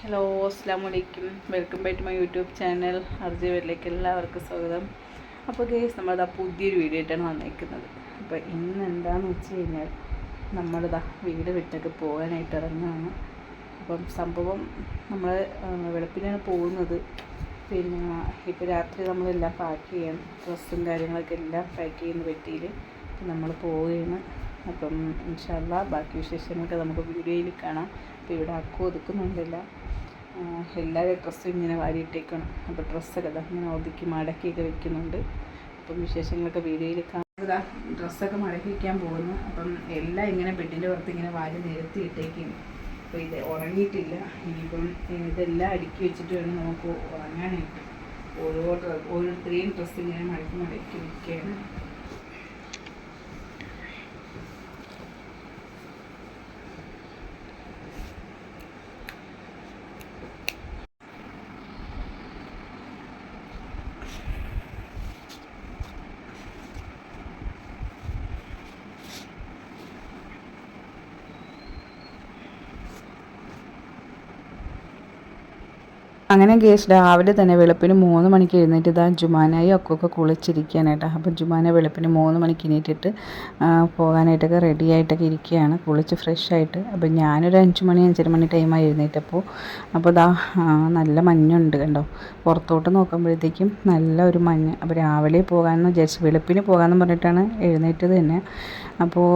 Hello അസ്സാം വലൈക്കും welcome back to my YouTube channel. അർജി വീട്ടിലേക്ക് എല്ലാവർക്കും സ്വാഗതം. അപ്പോൾ ഗേസ് നമ്മളിതാ പുതിയൊരു വീഡിയോ ആയിട്ടാണ് വന്നിരിക്കുന്നത് അപ്പോൾ ഇന്ന് എന്താണെന്ന് വെച്ച് കഴിഞ്ഞാൽ നമ്മളിതാ വീട് വിട്ടൊക്കെ പോകാനായിട്ട് ഇറങ്ങുകയാണ്. അപ്പം സംഭവം നമ്മൾ വെളുപ്പിനാണ് പോകുന്നത്. പിന്നെ ഇപ്പോൾ രാത്രി നമ്മളെല്ലാം പാക്ക് ചെയ്യണം ഡ്രസ്സും കാര്യങ്ങളൊക്കെ എല്ലാം പാക്ക് ചെയ്യുന്ന പറ്റിയിൽ നമ്മൾ പോവുകയാണ്. അപ്പം ഇൻഷാല്ല ബാക്കി വിശേഷങ്ങളൊക്കെ നമുക്ക് വീഡിയോയിൽ കാണാം. അപ്പോൾ ഇവിടെ അക്കു ഒതുക്കുന്നുണ്ടല്ല. എല്ലാവരും ഡ്രസ്സും ഇങ്ങനെ വാരിയിട്ടേക്കണം. അപ്പോൾ ഡ്രസ്സൊക്കെ ഇങ്ങനെ ഒതുക്കി മടക്കിയൊക്കെ വെക്കുന്നുണ്ട്. അപ്പം വിശേഷങ്ങളൊക്കെ വീഡിയോയിൽ കാണുക ഡ്രസ്സൊക്കെ മടക്കി വയ്ക്കാൻ പോകുന്നു. അപ്പം എല്ലാം ഇങ്ങനെ ബെഡിന്റെ പുറത്ത് ഇങ്ങനെ വാരി നിരത്തി ഇട്ടേക്കും അപ്പോൾ ഇത് ഉറങ്ങിയിട്ടില്ല. ഇനിയിപ്പം ഇതെല്ലാം അടുക്കി വെച്ചിട്ട് വേണം നമുക്ക് ഉറങ്ങാനായിട്ട്. ഓരോ ഓരോരുത്തരെയും ഡ്രസ്സ് ഇങ്ങനെ മടക്കി മടക്കി വയ്ക്കുകയാണ് അങ്ങനെ ഗേസ് രാവിലെ തന്നെ വെളുപ്പിന് മൂന്ന് മണിക്ക് എഴുന്നേറ്റ് ഇതാ ജുമാനായി ഒക്കെ കുളിച്ചിരിക്കാനായിട്ട് അപ്പം ജുമാന വെളുപ്പിന് മൂന്ന് മണിക്ക് എണീറ്റിട്ട് പോകാനായിട്ടൊക്കെ റെഡി ആയിട്ടൊക്കെ ഇരിക്കുകയാണ്. കുളിച്ച് ഫ്രഷ് ആയിട്ട്. അപ്പം ഞാനൊരു അഞ്ച് മണി അഞ്ചര മണി ടൈമായി എഴുന്നേറ്റപ്പോൾ അപ്പോൾ ഇതാ നല്ല മഞ്ഞുണ്ട് കണ്ടോ. പുറത്തോട്ട് നോക്കുമ്പോഴത്തേക്കും നല്ല ഒരു മഞ്ഞ്. അപ്പോൾ രാവിലെ പോകാമെന്ന് വിചാരിച്ചു വെളുപ്പിന് പോകാമെന്ന് പറഞ്ഞിട്ടാണ് എഴുന്നേറ്റത് തന്നെ. അപ്പോൾ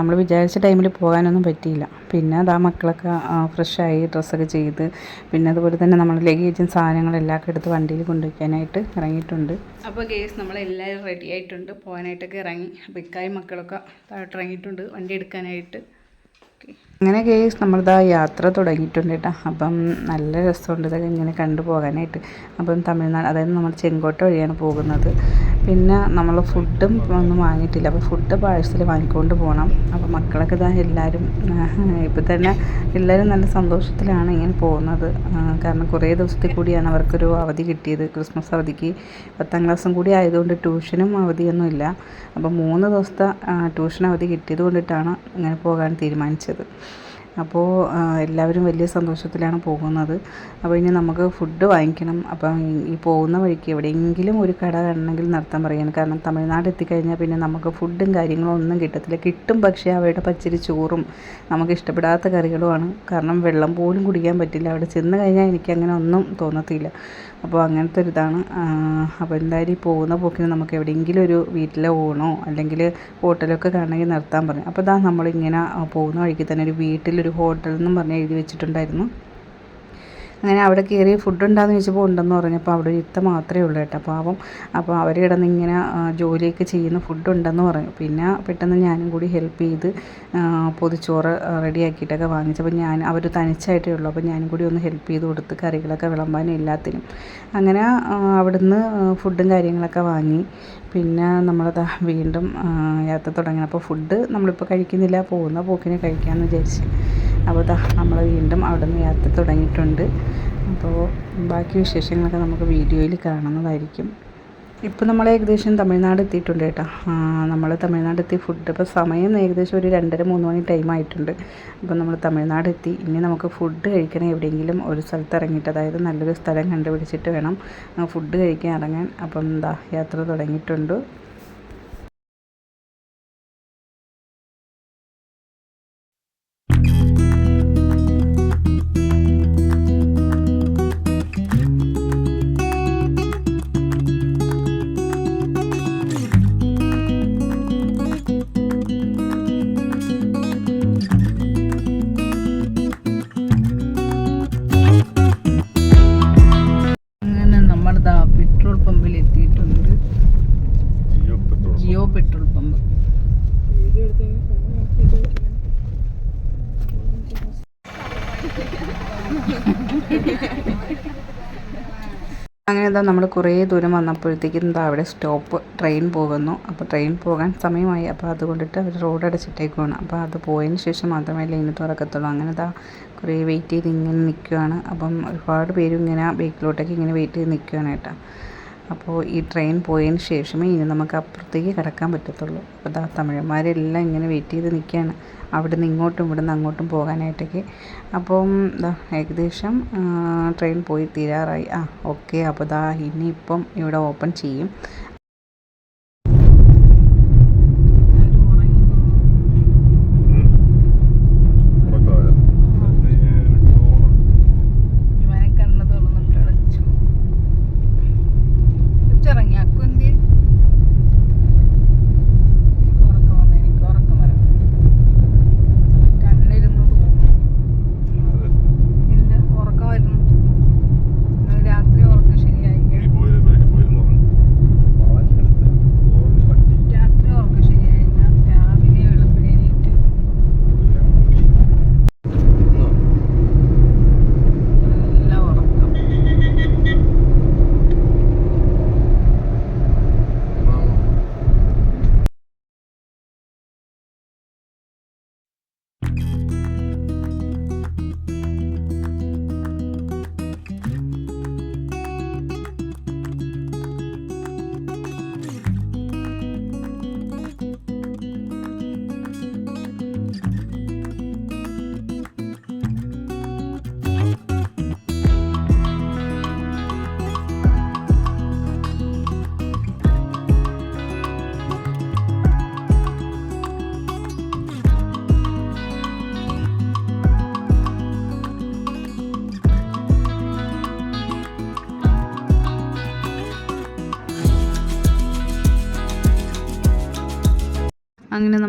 നമ്മൾ വിചാരിച്ച ടൈമിൽ പോകാനൊന്നും പറ്റിയില്ല. പിന്നെ അതാ മക്കളൊക്കെ ഫ്രഷായി ഡ്രസ്സൊക്കെ ചെയ്ത് പിന്നെ അതുപോലെ തന്നെ നമ്മൾ ലഗേജും സാധനങ്ങളെല്ലാം ഒക്കെ എടുത്ത് വണ്ടിയിൽ കൊണ്ടുവയ്ക്കാനായിട്ട് ഇറങ്ങിയിട്ടുണ്ട്. അപ്പോൾ ഗേസ് നമ്മളെല്ലാവരും റെഡി ആയിട്ടുണ്ട്. പോകാനായിട്ടൊക്കെ ഇറങ്ങി. അപ്പോൾ ഇക്കായും മക്കളൊക്കെ താഴോട്ട് ഇറങ്ങിയിട്ടുണ്ട് വണ്ടി എടുക്കാനായിട്ട്. അങ്ങനെ കേസ് നമ്മളിതാ യാത്ര തുടങ്ങിയിട്ടുണ്ട് കേട്ടോ അപ്പം നല്ല രസമുണ്ട് ഇതൊക്കെ ഇങ്ങനെ കണ്ടു പോകാനായിട്ട്. അപ്പം തമിഴ്നാട് അതായത് നമ്മൾ ചെങ്കോട്ട വഴിയാണ് പോകുന്നത്. പിന്നെ നമ്മൾ ഫുഡും ഒന്നും വാങ്ങിയിട്ടില്ല. അപ്പോൾ ഫുഡ് പാഴ്സൽ വാങ്ങിക്കൊണ്ട് പോകണം അപ്പോൾ മക്കളൊക്കെ ഇതാ എല്ലാവരും ഇപ്പം തന്നെ എല്ലാവരും നല്ല സന്തോഷത്തിലാണ് ഇങ്ങനെ പോകുന്നത്. കാരണം കുറേ ദിവസത്തിൽ കൂടിയാണ് അവർക്കൊരു അവധി കിട്ടിയത്. ക്രിസ്മസ് അവധിക്ക് പത്താം ക്ലാസ്സും കൂടി ആയതുകൊണ്ട് ട്യൂഷനും അവധിയൊന്നുമില്ല. അപ്പോൾ മൂന്ന് ദിവസത്തെ ട്യൂഷൻ അവധി കിട്ടിയത് കൊണ്ടിട്ടാണ് ഇങ്ങനെ പോകാൻ തീരുമാനിച്ചത്. അപ്പോൾ എല്ലാവരും വലിയ സന്തോഷത്തിലാണ് പോകുന്നത്. അപ്പോൾ ഇനി നമുക്ക് ഫുഡ് വാങ്ങിക്കണം. അപ്പം ഈ- പോകുന്ന വഴിക്ക് എവിടെയെങ്കിലും ഒരു കട കാണണമെങ്കിൽ നടത്താൻ പറയാണ്. കാരണം തമിഴ്നാട് എത്തിക്കഴിഞ്ഞാൽ പിന്നെ നമുക്ക് ഫുഡും കാര്യങ്ങളും ഒന്നും കിട്ടത്തില്ല. കിട്ടും പക്ഷേ അവരുടെ പച്ചരി ചോറും നമുക്ക് ഇഷ്ടപ്പെടാത്ത കറികളുമാണ്. കാരണം വെള്ളം പോലും കുടിക്കാൻ പറ്റില്ല. അവിടെ ചെന്ന് കഴിഞ്ഞാൽ എനിക്ക് അങ്ങനെ ഒന്നും തോന്നത്തില്ല. അപ്പോൾ അങ്ങനത്തെ ഒരു ഇതാണ് അപ്പോൾ എന്തായാലും ഈ പോകുന്ന പോക്കിന് നമുക്ക് എവിടെയെങ്കിലും ഒരു വീട്ടിലെ ഊണോ അല്ലെങ്കിൽ ഹോട്ടലൊക്കെ കാണണമെങ്കിൽ നിർത്താൻ പറഞ്ഞു. അപ്പോൾ ഇതാ നമ്മളിങ്ങനെ പോകുന്ന വഴിക്ക് തന്നെ ഒരു വീട്ടിലൊരു ഹോട്ടൽ എന്നും പറഞ്ഞ് എഴുതി വെച്ചിട്ടുണ്ടായിരുന്നു. അങ്ങനെ അവിടെ കയറി ഫുഡ് ഉണ്ടാകുന്ന ചോദിച്ചപ്പോൾ ഉണ്ടെന്ന് പറഞ്ഞു. അപ്പോൾ അവിടെ ഇത്ത മാത്രമേ ഉള്ളൂ കേട്ടോ. പാവം. അപ്പോൾ അവർ കിടന്ന് ഇങ്ങനെ ജോലിയൊക്കെ ചെയ്യുന്ന ഫുഡ് ഉണ്ടെന്ന് പറഞ്ഞു. പിന്നെ പെട്ടെന്ന് ഞാനും കൂടി ഹെൽപ്പ് ചെയ്ത് പൊതിച്ചോറ് റെഡിയാക്കിയിട്ടൊക്കെ വാങ്ങിച്ചപ്പോൾ ഞാൻ അവർ തനിച്ചായിട്ടേ ഉള്ളൂ. അപ്പോൾ ഞാനും കൂടി ഒന്ന് ഹെൽപ്പ് ചെയ്ത് കൊടുത്ത് കറികളൊക്കെ വിളമ്പാനും എല്ലാത്തിനും. അങ്ങനെ അവിടുന്ന് ഫുഡും കാര്യങ്ങളൊക്കെ വാങ്ങി. പിന്നെ നമ്മൾ വീണ്ടും യാത്ര തുടങ്ങി അപ്പോൾ ഫുഡ് നമ്മളിപ്പോൾ കഴിക്കുന്നില്ല. പോകുന്ന പോക്കിനെ കഴിക്കാമെന്ന് വിചാരിച്ചു. അപ്പോൾ ദാ നമ്മൾ വീണ്ടും അവിടെ നിന്ന് യാത്ര തുടങ്ങിയിട്ടുണ്ട്. അപ്പോൾ ബാക്കി വിശേഷങ്ങളൊക്കെ നമുക്ക് വീഡിയോയിൽ കാണുന്നതായിരിക്കും. ഇപ്പോൾ നമ്മൾ ഏകദേശം തമിഴ്നാട് എത്തിയിട്ടുണ്ട് കേട്ടോ. നമ്മൾ തമിഴ്നാട് എത്തി ഫുഡ് ഇപ്പോൾ സമയം ഏകദേശം ഒരു രണ്ടര മൂന്ന് മണി ടൈം ആയിട്ടുണ്ട്. അപ്പോൾ നമ്മൾ തമിഴ്നാട് എത്തി. ഇനി നമുക്ക് ഫുഡ് കഴിക്കണം എവിടെയെങ്കിലും ഒരു സ്ഥലത്ത് ഇറങ്ങിയിട്ട് അതായത് നല്ലൊരു സ്ഥലം കണ്ടുപിടിച്ചിട്ട് വേണം ഫുഡ് കഴിക്കാൻ ഇറങ്ങാൻ. അപ്പം എന്താ യാത്ര തുടങ്ങിയിട്ടുണ്ട്. അങ്ങനെ എന്താ നമ്മൾ കുറേ ദൂരം വന്നപ്പോഴത്തേക്കും എന്താ അവിടെ സ്റ്റോപ്പ് ട്രെയിൻ പോകുന്നു. അപ്പോൾ ട്രെയിൻ പോകാൻ സമയമായി. അപ്പോൾ അതുകൊണ്ടിട്ട് അവർ റോഡ് അടച്ചിട്ടേക്കുവാണ്. അപ്പോൾ അത് പോയതിന് ശേഷം മാത്രമേ ലൈന് തുറക്കത്തുള്ളൂ. അങ്ങനെ എന്താ കുറേ വെയിറ്റ് ചെയ്ത് ഇങ്ങനെ നിൽക്കുകയാണ് അപ്പം ഒരുപാട് പേരും ഇങ്ങനെ ബേക്കിലോട്ടേക്ക് ഇങ്ങനെ വെയിറ്റ് ചെയ്ത് നിൽക്കുകയാണ് കേട്ടോ. അപ്പോൾ ഈ ട്രെയിൻ പോയതിന് ശേഷമേ ഇനി നമുക്ക് അപ്പുറത്തേക്ക് കിടക്കാൻ പറ്റത്തുള്ളൂ. അപ്പോൾ ദാ തമിഴന്മാരെല്ലാം ഇങ്ങനെ വെയിറ്റ് ചെയ്ത് നിൽക്കുകയാണ് അവിടെ നിന്ന് ഇങ്ങോട്ടും ഇവിടെ നിന്ന് അങ്ങോട്ടും പോകാനായിട്ടൊക്കെ. അപ്പം ദാ ഏകദേശം ട്രെയിൻ പോയി തീരാറായി. ആ ഓക്കെ അപ്പോൾ ദാ ഇനിയിപ്പം ഇവിടെ ഓപ്പൺ ചെയ്യും.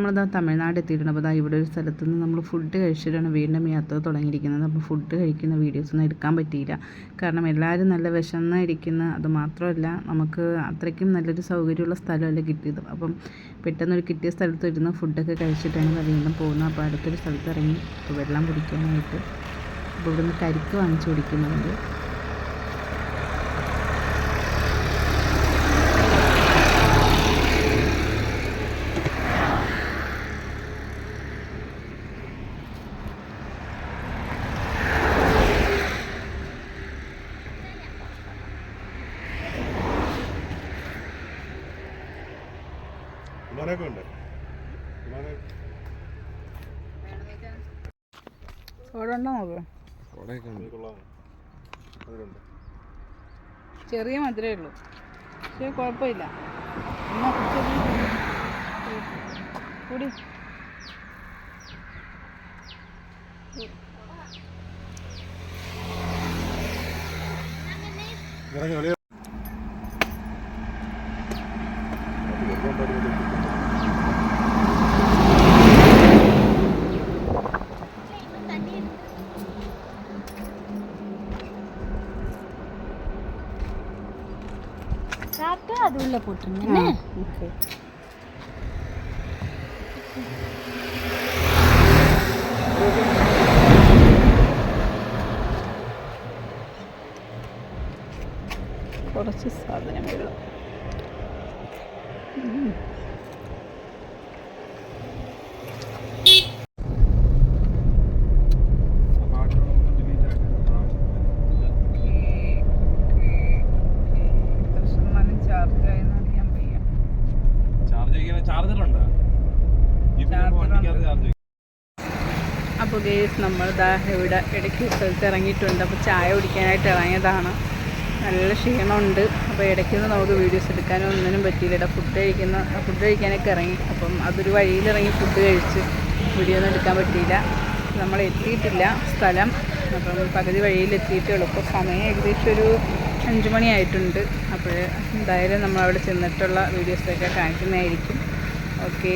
നമ്മളിതാ തമിഴ്നാട് എത്തിയിട്ടുണ്ട് അപ്പോൾ ഇവിടെ ഒരു സ്ഥലത്ത് നിന്ന് നമ്മൾ ഫുഡ് കഴിച്ചിട്ടാണ് വീണ്ടും യാത്ര തുടങ്ങിയിരിക്കുന്നത്. അപ്പോൾ ഫുഡ് കഴിക്കുന്ന വീഡിയോസൊന്നും എടുക്കാൻ പറ്റിയില്ല. കാരണം എല്ലാവരും നല്ല വിശന്ന് ഇരിക്കുന്ന അത് മാത്രമല്ല നമുക്ക് അത്രയ്ക്കും നല്ലൊരു സൗകര്യമുള്ള സ്ഥലമല്ല കിട്ടിയത്. അപ്പം പെട്ടെന്നൊരു കിട്ടിയ സ്ഥലത്ത് ഇരുന്ന് ഫുഡൊക്കെ കഴിച്ചിട്ടാണ് വീണ്ടും പോകുന്നത്. അപ്പോൾ അടുത്തൊരു സ്ഥലത്ത് ഇറങ്ങി വെള്ളം കുടിക്കാനായിട്ട്. അപ്പോൾ ഇവിടുന്ന് കരിക്ക് വാങ്ങിച്ചു കുടിക്കുന്നുണ്ട് വിമാനമൊക്കെ ഉണ്ട് വിമാനം അവിടെ ഉണ്ടോ നോക്ക് കൊടയൊക്കെ ഉണ്ട് കൊള്ളാം. ഉണ്ട് ചെറിയ മധുരേ ഉള്ളൂ. പക്ഷേ കുഴപ്പമില്ല. എന്നാ കൂടി. ഇറങ്ങി சாப்பிட்டு அது உள்ள போட்டுருங்க என்ன? ഓക്കെ കുറച്ച് സാധനം വെള്ളം അപ്പോൾ ഗേസ് നമ്മൾ ദാ ഇവിടെ ഇടയ്ക്ക് സ്ഥലത്ത് ഇറങ്ങിയിട്ടുണ്ട്. അപ്പോൾ ചായ കുടിക്കാനായിട്ട് ഇറങ്ങിയതാണ്. നല്ല ക്ഷീണമുണ്ട്. അപ്പോൾ ഇടയ്ക്കൊന്ന് നമുക്ക് വീഡിയോസ് എടുക്കാനോ ഒന്നിനും പറ്റിയില്ല. ഇവിടെ ഫുഡ് കഴിക്കുന്ന ഫുഡ് കഴിക്കാനൊക്കെ ഇറങ്ങി. അപ്പം അതൊരു വഴിയിലിറങ്ങി ഫുഡ് കഴിച്ച് വീഡിയോ ഒന്നും എടുക്കാൻ പറ്റിയില്ല. നമ്മൾ എത്തിയിട്ടില്ല സ്ഥലം. അപ്പം പകുതി വഴിയിൽ എത്തിയിട്ടേ ഉള്ളൂ. ഇപ്പോൾ സമയം ഏകദേശം ഒരു അഞ്ച് മണിയായിട്ടുണ്ട് അപ്പോൾ എന്തായാലും നമ്മൾ അവിടെ ചെന്നിട്ടുള്ള വീഡിയോസൊക്കെ കാണിക്കുന്നതായിരിക്കും. ഓക്കെ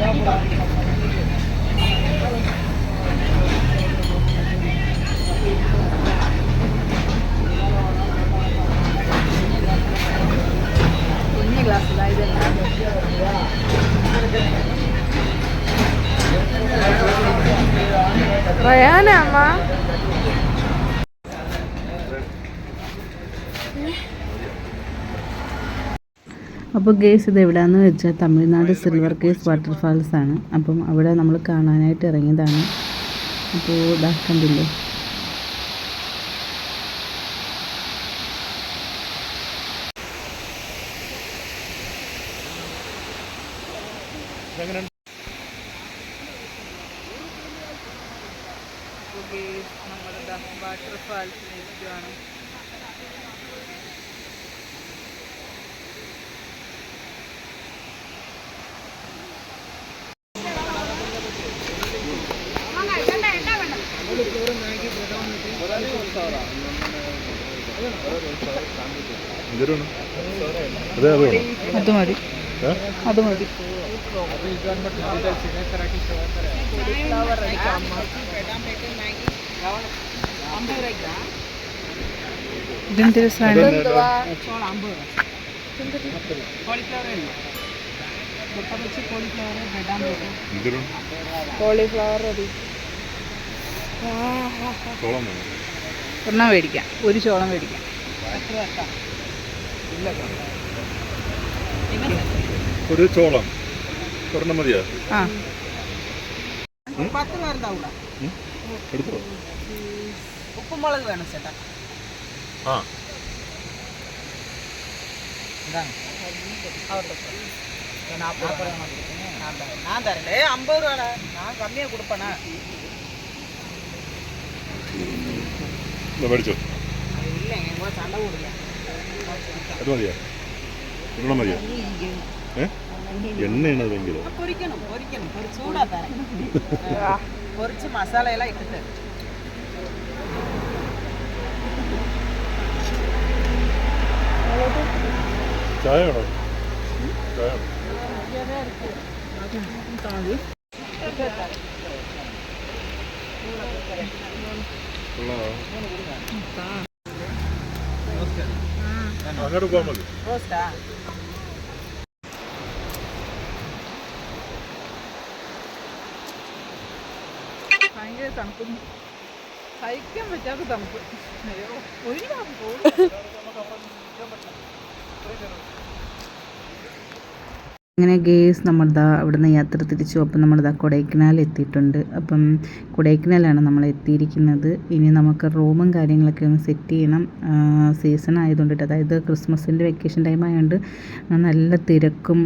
അപ്പോൾ ഗേസ് ഇത് എവിടെയാണെന്ന് വെച്ചാൽ തമിഴ്നാട് സിൽവർ കേസ് വാട്ടർഫാൾസ് ആണ്. അപ്പം അവിടെ നമ്മൾ കാണാനായിട്ട് ഇറങ്ങിയതാണ്. അപ്പോൾ ഇതാ അതെ മതി? അത് മതി കോളിഫ്ലവർ വേണം ഒരെണ്ണം മേടിക്കാം ഒരു ചോളം മേടിക്കാം ഒരു ചോളം ഒരെണ്ണം മതിയാ ആ പത്ത് പേരുണ്ടാവൂല ഉം? എടുത്തോ ഉപ്പുമുളക് വേണം ചേട്ടാ ആ ഇതാണ് അവരുടെ നാൽപ്പത് രൂപ நான் தரேன். நான் தரேன் ஏ ஐம்பது ரூபாடா நான் கம்மியாக கொடுப்பேனா മേടിച്ചോ അത് മതിയോ ഉരുളം മതിയോ ഏ എണ്ണയാണ് അത് ഭയങ്കര പൊരിച്ച് മസാല എല്ലാം ഇട്ടിട്ട് ചായ വേണോ ചായ വേണോ അങ്ങോട്ട് പോകാൻ മതി ഭയങ്കര തണുപ്പും സഹിക്കാൻ പറ്റാത്ത തണുപ്പ് അയ്യോ ഒരു തണുപ്പ് അങ്ങനെ ഗേസ് നമ്മളിതാ അവിടുന്ന് യാത്ര തിരിച്ചു. അപ്പം നമ്മളിതാ കൊടൈക്കനാൽ എത്തിയിട്ടുണ്ട് അപ്പം കൊടൈക്കനാലാണ് നമ്മൾ എത്തിയിരിക്കുന്നത് ഇനി നമുക്ക് റൂമും കാര്യങ്ങളൊക്കെ ഒന്ന് സെറ്റ് ചെയ്യണം. സീസൺ ആയതുകൊണ്ട് അതായത് ക്രിസ്മസിന്റെ വെക്കേഷൻ ടൈം ആയതുകൊണ്ട് നല്ല തിരക്കും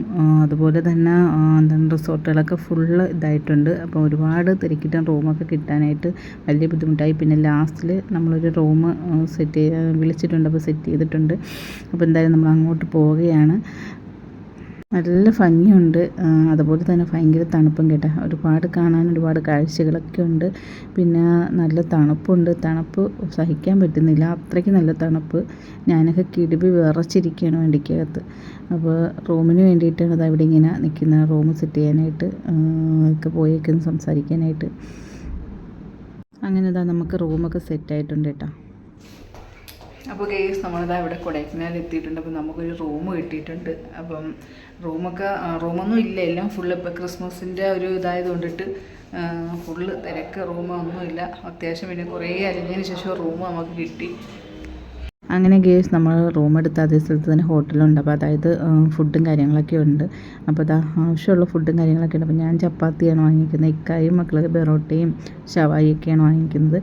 അതുപോലെ തന്നെ എന്താണ് റിസോർട്ടുകളൊക്കെ ഫുള്ള് ഇതായിട്ടുണ്ട്. അപ്പോൾ ഒരുപാട് തിരക്കിയിട്ട് റൂമൊക്കെ കിട്ടാനായിട്ട് വലിയ ബുദ്ധിമുട്ടായി. പിന്നെ ലാസ്റ്റിൽ നമ്മളൊരു റൂം സെറ്റ് വിളിച്ചിട്ടുണ്ട്. അപ്പോൾ സെറ്റ് ചെയ്തിട്ടുണ്ട്. അപ്പോൾ എന്തായാലും നമ്മൾ അങ്ങോട്ട് പോവുകയാണ്. നല്ല ഭംഗിയുണ്ട്. അതുപോലെ തന്നെ ഭയങ്കര തണുപ്പും കേട്ടോ. ഒരുപാട് കാണാൻ ഒരുപാട് കാഴ്ചകളൊക്കെ ഉണ്ട്. പിന്നെ നല്ല തണുപ്പുണ്ട്. തണുപ്പ് സഹിക്കാൻ പറ്റുന്നില്ല. അത്രയ്ക്ക് നല്ല തണുപ്പ്. ഞാനൊക്കെ കിടുപി വിറച്ചിരിക്കുകയാണ് വണ്ടിക്കകത്ത്. അപ്പോൾ റൂമിന് വേണ്ടിയിട്ടാണ് അത് അവിടെ ഇങ്ങനെ നിൽക്കുന്ന റൂം സെറ്റ് ചെയ്യാനായിട്ട് ഒക്കെ പോയേക്കുന്നു സംസാരിക്കാനായിട്ട്. അങ്ങനെ ഇതാ നമുക്ക് റൂമൊക്കെ സെറ്റായിട്ടുണ്ട് കേട്ടോ. അപ്പോൾ കേസ് നമ്മളിതാ ഇവിടെ കൊടൈക്കനാൽ എത്തിയിട്ടുണ്ട്. അപ്പോൾ നമുക്കൊരു റൂം കിട്ടിയിട്ടുണ്ട്. അപ്പം റൂമൊക്കെ റൂമൊന്നും ഇല്ല. എല്ലാം ഫുള്ള് ഇപ്പോൾ ക്രിസ്മസിന്റെ ഒരു ഇതായത് കൊണ്ടിട്ട് ഫുള്ള് തിരക്ക് റൂമൊന്നുമില്ല. അത്യാവശ്യം പിന്നെ കുറേ അരിഞ്ഞതിന് ശേഷം റൂം നമുക്ക് കിട്ടി. അങ്ങനെ ഗേസ് നമ്മൾ റൂം എടുത്ത അതേ സ്ഥലത്ത് തന്നെ ഹോട്ടലുണ്ട്. അപ്പോൾ അതായത് ഫുഡും കാര്യങ്ങളൊക്കെ ഉണ്ട്. അപ്പോൾ അതാ ആവശ്യമുള്ള ഫുഡും കാര്യങ്ങളൊക്കെ ഉണ്ട്. അപ്പോൾ ഞാൻ ചപ്പാത്തിയാണ് വാങ്ങിക്കുന്നത്. ഇക്കായും മക്കളൊക്കെ ബെറോട്ടയും ഷവായിയൊക്കെയാണ് വാങ്ങിക്കുന്നത്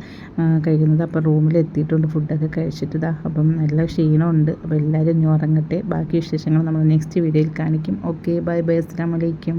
കഴിക്കുന്നത്. അപ്പോൾ റൂമിൽ എത്തിയിട്ടുണ്ട് ഫുഡൊക്കെ കഴിച്ചിട്ട് ഇതാ അപ്പം നല്ല ക്ഷീണമുണ്ട്. അപ്പോൾ എല്ലാവരും ഇനി ഉറങ്ങട്ടെ. ബാക്കി വിശേഷങ്ങൾ നമ്മൾ നെക്സ്റ്റ് വീഡിയോയിൽ കാണിക്കും. Okay bye bye. അസ്സാം വലൈക്കും